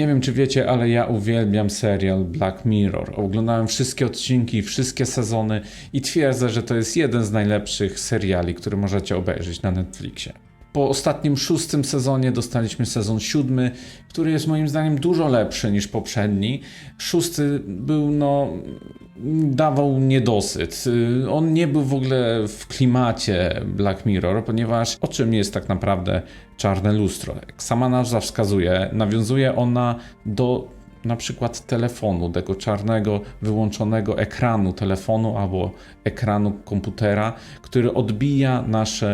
Nie wiem, czy wiecie, ale ja uwielbiam serial Black Mirror. Oglądałem wszystkie odcinki, wszystkie sezony i twierdzę, że to jest jeden z najlepszych seriali, który możecie obejrzeć na Netflixie. Po ostatnim szóstym sezonie dostaliśmy sezon siódmy, który jest moim zdaniem dużo lepszy niż poprzedni. Szósty był, no, dawał niedosyt. Y, On nie był w ogóle w klimacie Black Mirror, ponieważ o czym jest tak naprawdę czarne lustro? Jak sama nazwa wskazuje, nawiązuje ona do na przykład telefonu, tego czarnego, wyłączonego ekranu telefonu albo ekranu komputera, który odbija nasz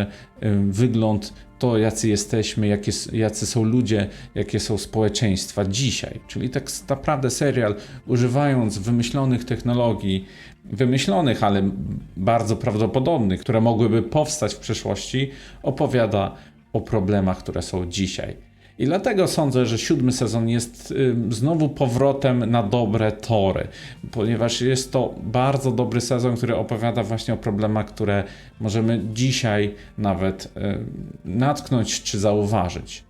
wygląd, to jacy jesteśmy, jakie, jacy są ludzie, jakie są społeczeństwa dzisiaj. Czyli tak naprawdę serial, używając wymyślonych technologii, wymyślonych, ale bardzo prawdopodobnych, które mogłyby powstać w przyszłości, opowiada o problemach, które są dzisiaj. I dlatego sądzę, że siódmy sezon jest znowu powrotem na dobre tory, ponieważ jest to bardzo dobry sezon, który opowiada właśnie o problemach, które możemy dzisiaj nawet natknąć czy zauważyć.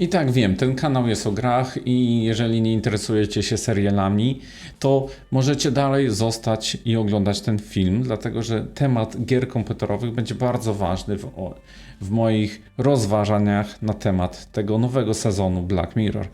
I tak wiem, ten kanał jest o grach i jeżeli nie interesujecie się serialami, to możecie dalej zostać i oglądać ten film, dlatego że temat gier komputerowych będzie bardzo ważny w, w moich rozważaniach na temat tego nowego sezonu Black Mirror.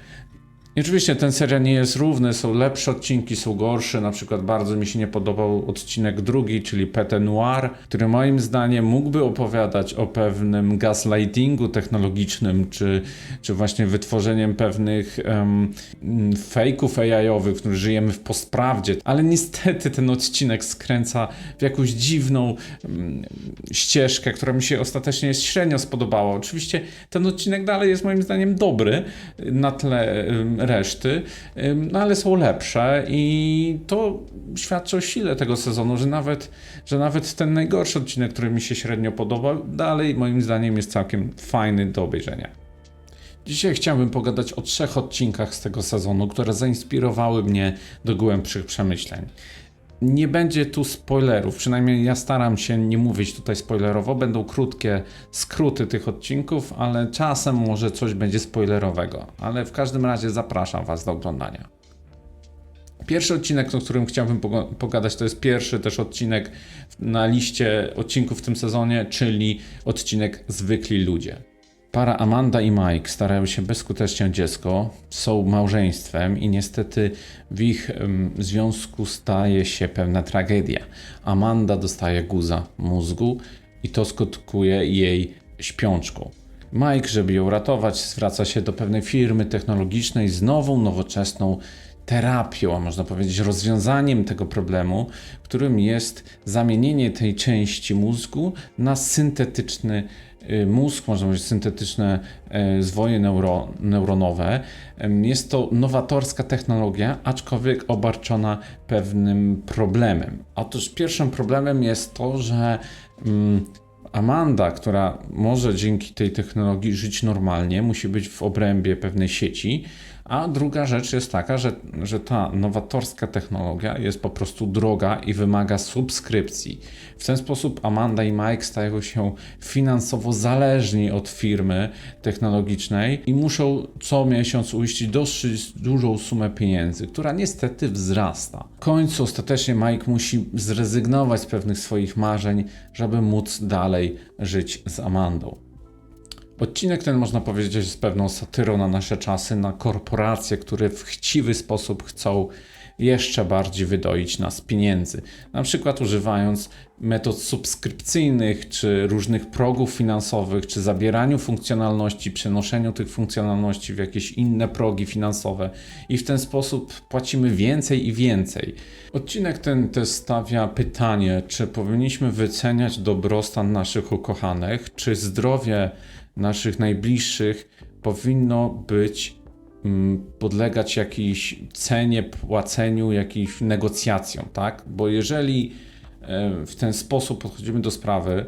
I oczywiście ten serial nie jest równy, są lepsze odcinki, są gorsze. Na przykład bardzo mi się nie podobał odcinek drugi, czyli Pete Noir, który moim zdaniem mógłby opowiadać o pewnym gaslightingu technologicznym, czy, czy właśnie wytworzeniem pewnych um, fejków AI-owych, w których żyjemy w postprawdzie. Ale niestety ten odcinek skręca w jakąś dziwną mm, ścieżkę, która mi się ostatecznie średnio spodobała. Oczywiście ten odcinek dalej jest moim zdaniem dobry na tle ym, reszty, no ale są lepsze i to świadczy o sile tego sezonu, że nawet, że nawet ten najgorszy odcinek, który mi się średnio podobał, dalej moim zdaniem jest całkiem fajny do obejrzenia. Dzisiaj chciałbym pogadać o trzech odcinkach z tego sezonu, które zainspirowały mnie do głębszych przemyśleń. Nie będzie tu spoilerów, przynajmniej ja staram się nie mówić tutaj spoilerowo. Będą krótkie skróty tych odcinków, ale czasem może coś będzie spoilerowego. Ale w każdym razie zapraszam Was do oglądania. Pierwszy odcinek, o którym chciałbym pogadać, to jest pierwszy też odcinek na liście odcinków w tym sezonie, czyli odcinek Zwykli Ludzie. Para Amanda i Mike starają się bezskutecznie o dziecko, są małżeństwem i niestety w ich em, związku staje się pewna tragedia. Amanda dostaje guza mózgu i to skutkuje jej śpiączką. Mike, żeby ją ratować, zwraca się do pewnej firmy technologicznej z nową, nowoczesną terapią, a można powiedzieć rozwiązaniem tego problemu, którym jest zamienienie tej części mózgu na syntetyczny mózg, można powiedzieć syntetyczne y, zwoje neuro, neuronowe. Jest to nowatorska technologia, aczkolwiek obarczona pewnym problemem. Otóż pierwszym problemem jest to, że mm, Amanda, która może dzięki tej technologii żyć normalnie, musi być w obrębie pewnej sieci. A druga rzecz jest taka, że, że ta nowatorska technologia jest po prostu droga i wymaga subskrypcji. W ten sposób Amanda i Mike stają się finansowo zależni od firmy technologicznej i muszą co miesiąc uiścić dosyć dużą sumę pieniędzy, która niestety wzrasta. W końcu ostatecznie Mike musi zrezygnować z pewnych swoich marzeń, żeby móc dalej żyć z Amandą. Odcinek ten można powiedzieć jest pewną satyrą na nasze czasy, na korporacje, które w chciwy sposób chcą jeszcze bardziej wydoić nas pieniędzy. Na przykład używając metod subskrypcyjnych, czy różnych progów finansowych, czy zabieraniu funkcjonalności, przenoszeniu tych funkcjonalności w jakieś inne progi finansowe i w ten sposób płacimy więcej i więcej. Odcinek ten też stawia pytanie, czy powinniśmy wyceniać dobrostan naszych ukochanych, czy zdrowie naszych najbliższych powinno być mm, podlegać jakiejś cenie, płaceniu, jakimś negocjacjom, tak? Bo jeżeli w ten sposób podchodzimy do sprawy,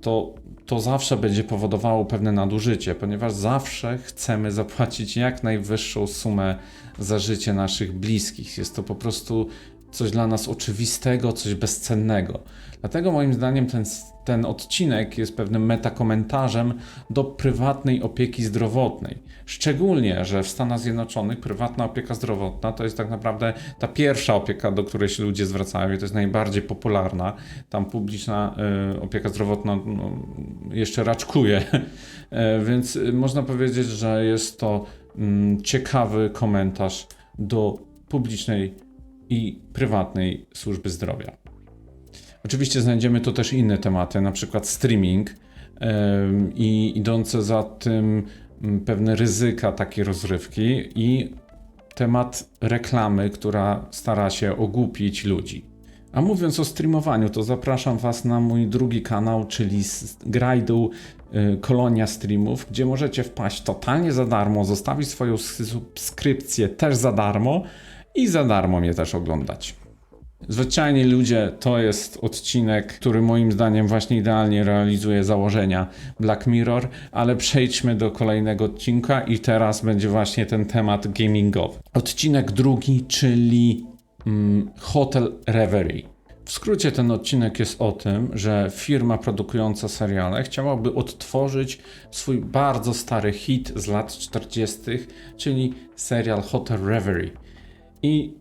to, to zawsze będzie powodowało pewne nadużycie, ponieważ zawsze chcemy zapłacić jak najwyższą sumę za życie naszych bliskich. Jest to po prostu coś dla nas oczywistego, coś bezcennego. Dlatego moim zdaniem ten, ten odcinek jest pewnym metakomentarzem do prywatnej opieki zdrowotnej. Szczególnie, że w Stanach Zjednoczonych prywatna opieka zdrowotna to jest tak naprawdę ta pierwsza opieka, do której się ludzie zwracają i to jest najbardziej popularna. Tam publiczna y, opieka zdrowotna no, jeszcze raczkuje, y, więc y, można powiedzieć, że jest to mm, ciekawy komentarz do publicznej i prywatnej służby zdrowia. Oczywiście znajdziemy tu też inne tematy, na przykład streaming i idące za tym m, pewne ryzyka takiej rozrywki i temat reklamy, która stara się ogłupić ludzi. A mówiąc o streamowaniu, to zapraszam Was na mój drugi kanał, czyli grajdu y, Kolonia Streamów, gdzie możecie wpaść totalnie za darmo, zostawić swoją subskrypcję też za darmo i za darmo mnie też oglądać. Zwyczajni ludzie to jest odcinek, który moim zdaniem właśnie idealnie realizuje założenia Black Mirror, ale przejdźmy do kolejnego odcinka i teraz będzie właśnie ten temat gamingowy. Odcinek drugi, czyli mm, Hotel Reverie. W skrócie ten odcinek jest o tym, że firma produkująca seriale chciałaby odtworzyć swój bardzo stary hit z lat 40., czyli serial Hotel Reverie. I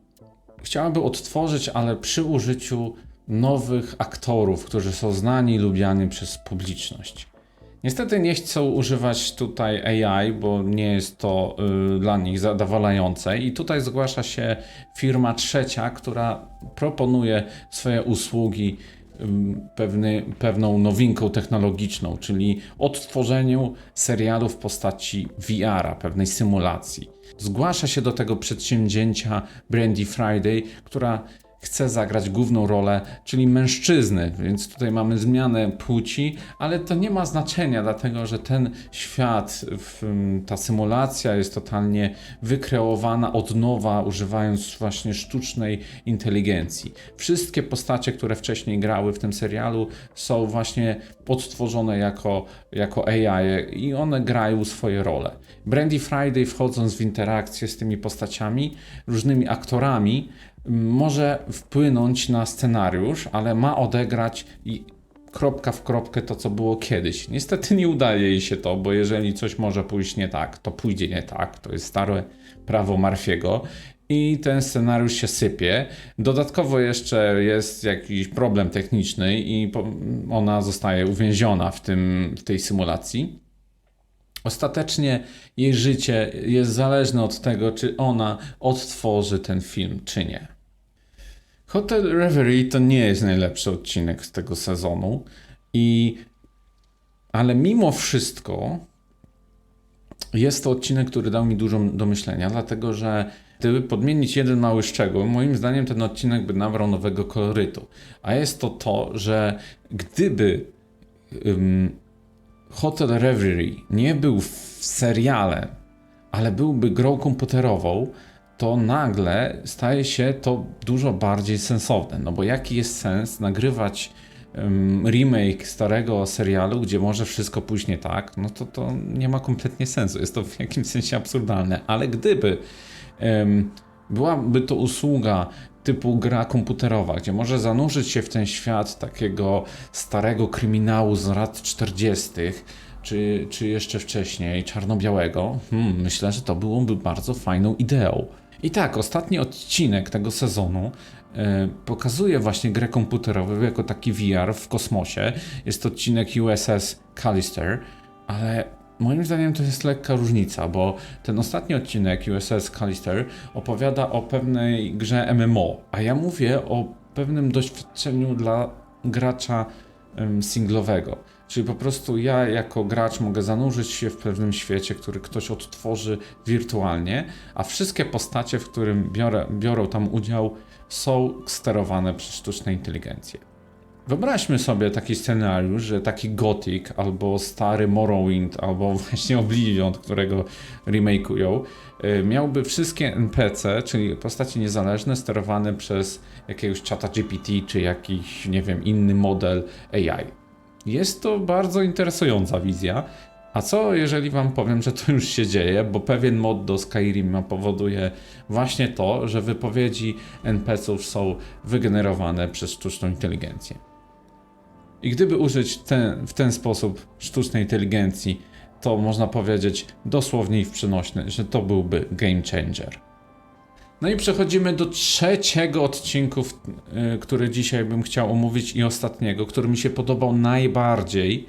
chciałaby odtworzyć, ale przy użyciu nowych aktorów, którzy są znani i lubiani przez publiczność. Niestety nie chcą używać tutaj AI, bo nie jest to y, dla nich zadowalające, i tutaj zgłasza się firma trzecia, która proponuje swoje usługi pewny, pewną nowinką technologiczną, czyli odtworzeniu serialu w postaci VR-a, pewnej symulacji. Zgłasza się do tego przedsięwzięcia Brandy Friday, która chce zagrać główną rolę, czyli mężczyzny, więc tutaj mamy zmianę płci, ale to nie ma znaczenia, dlatego że ten świat, ta symulacja jest totalnie wykreowana od nowa, używając właśnie sztucznej inteligencji. Wszystkie postacie, które wcześniej grały w tym serialu, są właśnie odtworzone jako, jako AI i one grają swoje role. Brandy Friday, wchodząc w interakcję z tymi postaciami, różnymi aktorami, może wpłynąć na scenariusz, ale ma odegrać i kropka w kropkę to, co było kiedyś. Niestety nie udaje jej się to, bo jeżeli coś może pójść nie tak, to pójdzie nie tak. To jest stare prawo Marfiego. I ten scenariusz się sypie. Dodatkowo jeszcze jest jakiś problem techniczny i ona zostaje uwięziona w, tym, w tej symulacji. Ostatecznie jej życie jest zależne od tego, czy ona odtworzy ten film, czy nie. Hotel Reverie to nie jest najlepszy odcinek z tego sezonu, i ale mimo wszystko jest to odcinek, który dał mi dużo do myślenia, dlatego że gdyby podmienić jeden mały szczegół, moim zdaniem ten odcinek by nabrał nowego kolorytu. A jest to to, że gdyby ym, Hotel Reverie nie był w serialem, ale byłby grą komputerową, to nagle staje się to dużo bardziej sensowne. No bo jaki jest sens nagrywać em, remake starego serialu, gdzie może wszystko pójść nie tak, no to to nie ma kompletnie sensu. Jest to w jakimś sensie absurdalne. Ale gdyby em, byłaby to usługa typu gra komputerowa, gdzie może zanurzyć się w ten świat takiego starego kryminału z lat 40., czy, czy jeszcze wcześniej, czarno-białego, hmm, myślę, że to byłoby bardzo fajną ideą. I tak, ostatni odcinek tego sezonu e, pokazuje właśnie grę komputerową jako taki VR w kosmosie. Jest to odcinek USS Callister, ale moim zdaniem to jest lekka różnica, bo ten ostatni odcinek USS Callister opowiada o pewnej grze MMO, a ja mówię o pewnym doświadczeniu dla gracza singlowego. Czyli po prostu ja jako gracz mogę zanurzyć się w pewnym świecie, który ktoś odtworzy wirtualnie, a wszystkie postacie, w którym biorę, biorą tam udział, są sterowane przez sztuczną inteligencję. Wyobraźmy sobie taki scenariusz, że taki Gothic, albo stary Morrowind, albo właśnie Oblivion, którego remake'ują, y, miałby wszystkie NPC, czyli postacie niezależne, sterowane przez jakiegoś czata GPT, czy jakiś, nie wiem, inny model AI. Jest to bardzo interesująca wizja A co jeżeli wam powiem, że to już się dzieje, bo pewien mod do Skyrima powoduje właśnie to, że wypowiedzi NPC-ów są wygenerowane przez sztuczną inteligencję. I gdyby użyć ten, w ten sposób sztucznej inteligencji, to można powiedzieć dosłownie i w przenośny, że to byłby game changer. No i przechodzimy do trzeciego odcinku, y, który dzisiaj bym chciał omówić i ostatniego, który mi się podobał najbardziej.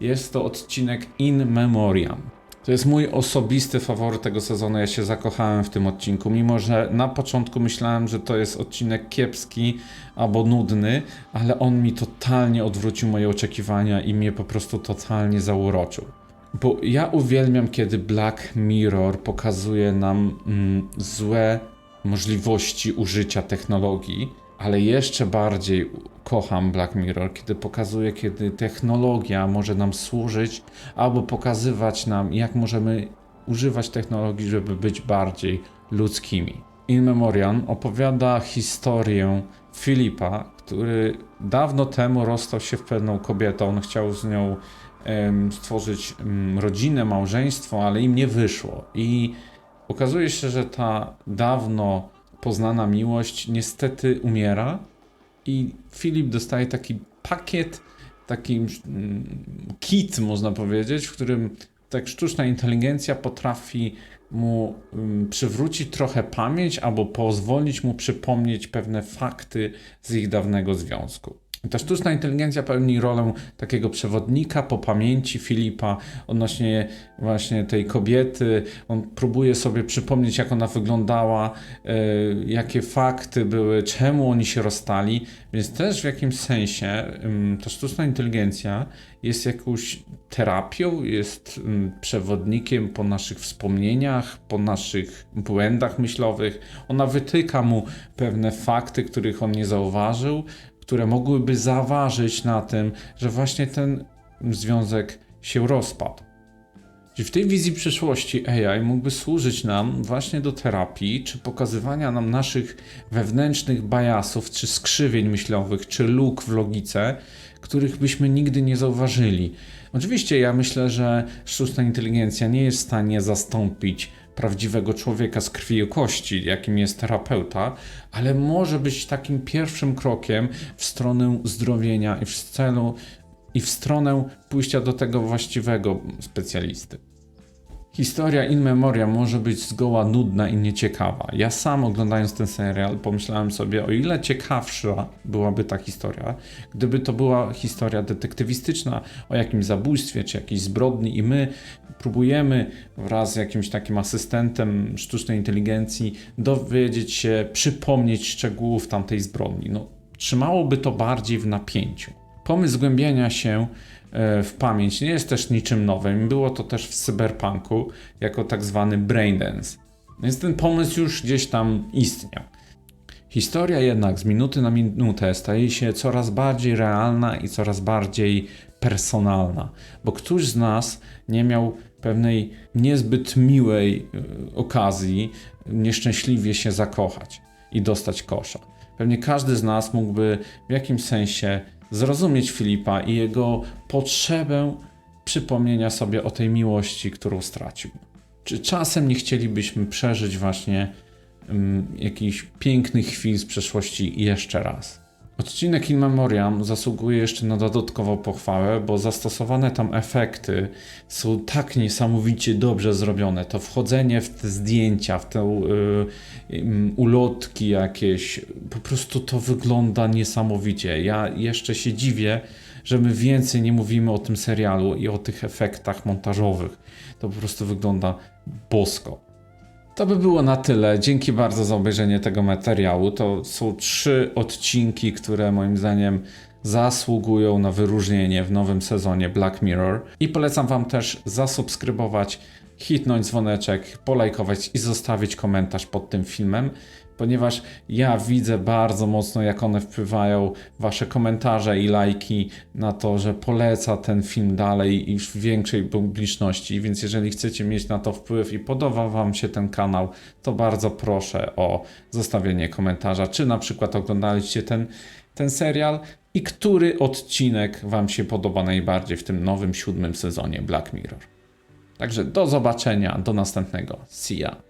Jest to odcinek In Memoriam. To jest mój osobisty faworyt tego sezonu. Ja się zakochałem w tym odcinku, mimo że na początku myślałem, że to jest odcinek kiepski albo nudny, ale on mi totalnie odwrócił moje oczekiwania i mnie po prostu totalnie zauroczył. Bo ja uwielbiam, kiedy Black Mirror pokazuje nam mm, złe możliwości użycia technologii, ale jeszcze bardziej kocham Black Mirror, kiedy pokazuje, kiedy technologia może nam służyć albo pokazywać nam, jak możemy używać technologii, żeby być bardziej ludzkimi. In Memoriam opowiada historię Filipa, który dawno temu rozstał się w pewną kobietą. On chciał z nią em, stworzyć em, rodzinę, małżeństwo, ale im nie wyszło. I okazuje się, że ta dawno poznana miłość niestety umiera i Filip dostaje taki pakiet, taki mm, kit, można powiedzieć, w którym tak sztuczna inteligencja potrafi mu mm, przywrócić trochę pamięć albo pozwolić mu przypomnieć pewne fakty z ich dawnego związku. Ta sztuczna inteligencja pełni rolę takiego przewodnika po pamięci Filipa odnośnie właśnie tej kobiety. On próbuje sobie przypomnieć, jak ona wyglądała, e, jakie fakty były, czemu oni się rozstali. Więc też w jakimś sensie ym, ta sztuczna inteligencja jest jakąś terapią, jest ym, przewodnikiem po naszych wspomnieniach, po naszych błędach myślowych. Ona wytyka mu pewne fakty, których on nie zauważył, które mogłyby zaważyć na tym, że właśnie ten związek się rozpadł. W tej wizji przyszłości AI mógłby służyć nam właśnie do terapii, czy pokazywania nam naszych wewnętrznych bajasów, czy skrzywień myślowych, czy luk w logice, których byśmy nigdy nie zauważyli. Oczywiście ja myślę, że sztuczna inteligencja nie jest w stanie zastąpić prawdziwego człowieka z krwi i kości, jakim jest terapeuta, ale może być takim pierwszym krokiem w stronę zdrowienia i w celu i w stronę pójścia do tego właściwego specjalisty. Historia In Memoriam może być zgoła nudna i nieciekawa. Ja sam oglądając ten serial pomyślałem sobie, o ile ciekawsza byłaby ta historia, gdyby to była historia detektywistyczna o jakimś zabójstwie czy jakiejś zbrodni i my próbujemy wraz z jakimś takim asystentem sztucznej inteligencji dowiedzieć się, przypomnieć szczegółów tamtej zbrodni. No, trzymałoby to bardziej w napięciu. Pomysł zgłębiania się w pamięć nie jest też niczym nowym. Było to też w cyberpunku jako tak zwany braindance. Więc ten pomysł już gdzieś tam istniał. Historia jednak z minuty na minutę staje się coraz bardziej realna i coraz bardziej personalna, bo któż z nas nie miał pewnej niezbyt miłej e, okazji nieszczęśliwie się zakochać i dostać kosza. Pewnie każdy z nas mógłby w jakimś sensie zrozumieć Filipa i jego potrzebę przypomnienia sobie o tej miłości, którą stracił. Czy czasem nie chcielibyśmy przeżyć właśnie um, jakichś pięknych chwil z przeszłości jeszcze raz? Odcinek In Memoriam zasługuje jeszcze na dodatkową pochwałę, bo zastosowane tam efekty są tak niesamowicie dobrze zrobione. To wchodzenie w te zdjęcia, w te y, y, ulotki jakieś, po prostu to wygląda niesamowicie. Ja jeszcze się dziwię, że my więcej nie mówimy o tym serialu i o tych efektach montażowych. To po prostu wygląda bosko. To by było na tyle. Dzięki bardzo za obejrzenie tego materiału. To są trzy odcinki, które moim zdaniem zasługują na wyróżnienie w nowym sezonie Black Mirror. I polecam Wam też zasubskrybować, hitnąć dzwoneczek, polajkować i zostawić komentarz pod tym filmem, ponieważ ja widzę bardzo mocno, jak one wpływają, Wasze komentarze i lajki na to, że poleca ten film dalej i w większej publiczności. Więc jeżeli chcecie mieć na to wpływ i podoba Wam się ten kanał, to bardzo proszę o zostawienie komentarza, czy na przykład oglądaliście ten, ten serial i który odcinek Wam się podoba najbardziej w tym nowym siódmym sezonie Black Mirror. Także do zobaczenia, do następnego. See ya.